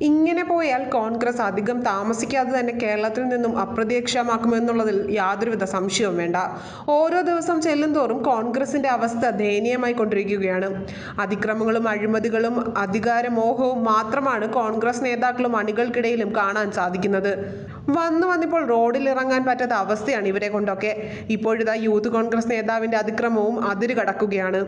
ഇങ്ങനെ പോയാൽ കോൺഗ്രസ് അധികം താമസിക്കാതെ തന്നെ കേരളത്തിൽ നിന്നും അപ്രത്യക്ഷമാക്കുമെന്നുള്ളതിൽ യാതൊരുവിധ സംശയവും വേണ്ട. ഓരോ ദിവസം ചെല്ലുന്തോറും കോൺഗ്രസിന്റെ അവസ്ഥ ദയനീയമായി കൊണ്ടിരിക്കുകയാണ്. അതിക്രമങ്ങളും അഴിമതികളും അധികാരമോഹവും മാത്രമാണ് കോൺഗ്രസ് നേതാക്കളും അണികൾക്കിടയിലും കാണാൻ സാധിക്കുന്നത്. വന്നു വന്നിപ്പോൾ റോഡിൽ ഇറങ്ങാൻ പറ്റാത്ത അവസ്ഥയാണ് ഇവരെ കൊണ്ടൊക്കെ. ഇപ്പോഴിതാ യൂത്ത് കോൺഗ്രസ് നേതാവിന്റെ അതിക്രമവും അതിര് കടക്കുകയാണ്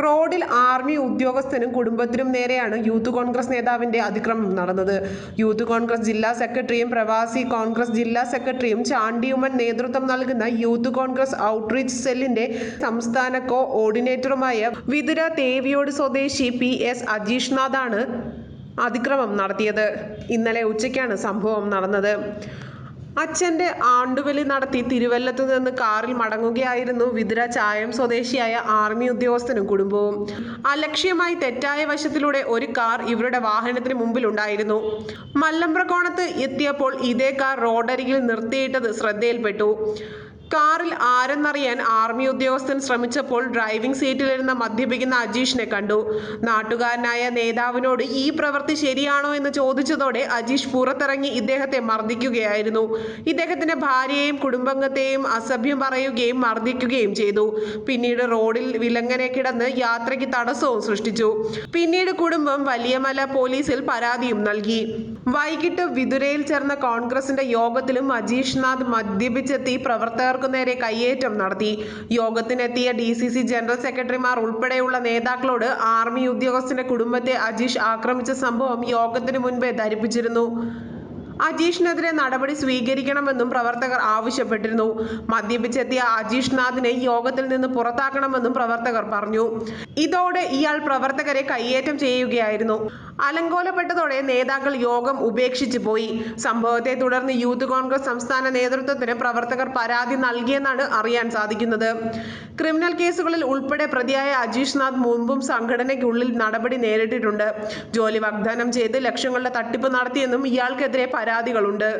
റോഡിൽ ആർമി ഉദ്യോഗസ്ഥനും കുടുംബത്തിനും നേരെയാണ് യൂത്ത് കോൺഗ്രസ് നേതാവിന്റെ അതിക്രമം നടന്നത്. യൂത്ത് കോൺഗ്രസ് ജില്ലാ സെക്രട്ടറിയും പ്രവാസി കോൺഗ്രസ് ജില്ലാ സെക്രട്ടറിയും ചാണ്ടിയുമൻ നേതൃത്വം നൽകുന്ന യൂത്ത് കോൺഗ്രസ് ഔട്ട്റീച്ച് സെല്ലിന്റെ സംസ്ഥാന കോ ഓർഡിനേറ്ററുമായ വിതുര തേവിയോട് സ്വദേശി പി എസ് അജീഷ്നാഥാണ് അതിക്രമം നടത്തിയത്. ഇന്നലെ ഉച്ചയ്ക്കാണ് സംഭവം നടന്നത്. അച്ഛന്റെ ആണ്ടുവലി നടത്തി തിരുവല്ലത്തു നിന്ന് കാറിൽ മടങ്ങുകയായിരുന്നു വിതുര ചായം സ്വദേശിയായ ആർമി ഉദ്യോഗസ്ഥനും കുടുംബവും. അലക്ഷ്യമായി തെറ്റായ വശത്തിലൂടെ ഒരു കാർ ഇവരുടെ വാഹനത്തിന് മുമ്പിലുണ്ടായിരുന്നു. മല്ലമ്പ്രകോണത്ത് എത്തിയപ്പോൾ ഇതേ കാർ റോഡരികിൽ നിർത്തിയിട്ടത് ശ്രദ്ധയിൽപ്പെട്ടു. കാറിൽ ആരെന്നറിയാൻ ആർമി ഉദ്യോഗസ്ഥൻ ശ്രമിച്ചപ്പോൾ ഡ്രൈവിംഗ് സീറ്റിലിരുന്ന മദ്യപിക്കുന്ന അജീഷിനെ കണ്ടു. നാട്ടുകാരനായ നേതാവിനോട് ഈ പ്രവൃത്തി ശരിയാണോ എന്ന് ചോദിച്ചതോടെ അജീഷ് പുറത്തിറങ്ങി ഇദ്ദേഹത്തെ മർദ്ദിക്കുകയായിരുന്നു. ഇദ്ദേഹത്തിന്റെ ഭാര്യയെയും കുടുംബാംഗത്തെയും അസഭ്യം പറയുകയും മർദ്ദിക്കുകയും ചെയ്തു. പിന്നീട് റോഡിൽ വിലങ്ങനെ കിടന്ന് യാത്രയ്ക്ക് തടസ്സവും സൃഷ്ടിച്ചു. പിന്നീട് കുടുംബം വലിയമല പോലീസിൽ പരാതിയും നൽകി. വൈകിട്ട് വിതുരയിൽ ചേർന്ന കോൺഗ്രസിന്റെ യോഗത്തിലും അജീഷ് നാഥ് മദ്യപിച്ചെത്തി പ്രവർത്തകർക്കു നേരെ കയ്യേറ്റം നടത്തി. യോഗത്തിനെത്തിയ ഡി സി സി ജനറൽ സെക്രട്ടറിമാർ ഉൾപ്പെടെയുള്ള നേതാക്കളോട് ആർമി ഉദ്യോഗസ്ഥന്റെ കുടുംബത്തെ അജീഷ് ആക്രമിച്ച സംഭവം യോഗത്തിനു മുൻപേ ധരിപ്പിച്ചിരുന്നു. അജീഷിനെതിരെ നടപടി സ്വീകരിക്കണമെന്നും പ്രവർത്തകർ ആവശ്യപ്പെട്ടിരുന്നു. മദ്യപിച്ചെത്തിയ അജീഷ് നാഥിനെ യോഗത്തിൽ നിന്ന് പുറത്താക്കണമെന്നും പ്രവർത്തകർ പറഞ്ഞു. ഇതോടെ ഇയാൾ പ്രവർത്തകരെ കയ്യേറ്റം ചെയ്യുകയായിരുന്നു. അലങ്കോലപ്പെട്ടതോടെ നേതാക്കൾ യോഗം ഉപേക്ഷിച്ചു പോയി. സംഭവത്തെ തുടർന്ന് യൂത്ത് കോൺഗ്രസ് സംസ്ഥാന നേതൃത്വത്തിന് പ്രവർത്തകർ പരാതി നൽകിയെന്നാണ് അറിയാൻ സാധിക്കുന്നത്. ക്രിമിനൽ കേസുകളിൽ ഉൾപ്പെടെ പ്രതിയായ അജീഷ് നാഥ് മുൻപും സംഘടനയ്ക്കുള്ളിൽ നടപടി നേരിട്ടിട്ടുണ്ട്. ജോലി വാഗ്ദാനം ചെയ്ത് ലക്ഷങ്ങളുടെ തട്ടിപ്പ് നടത്തിയെന്നും ഇയാൾക്കെതിരെ പരാതികളുണ്ട്.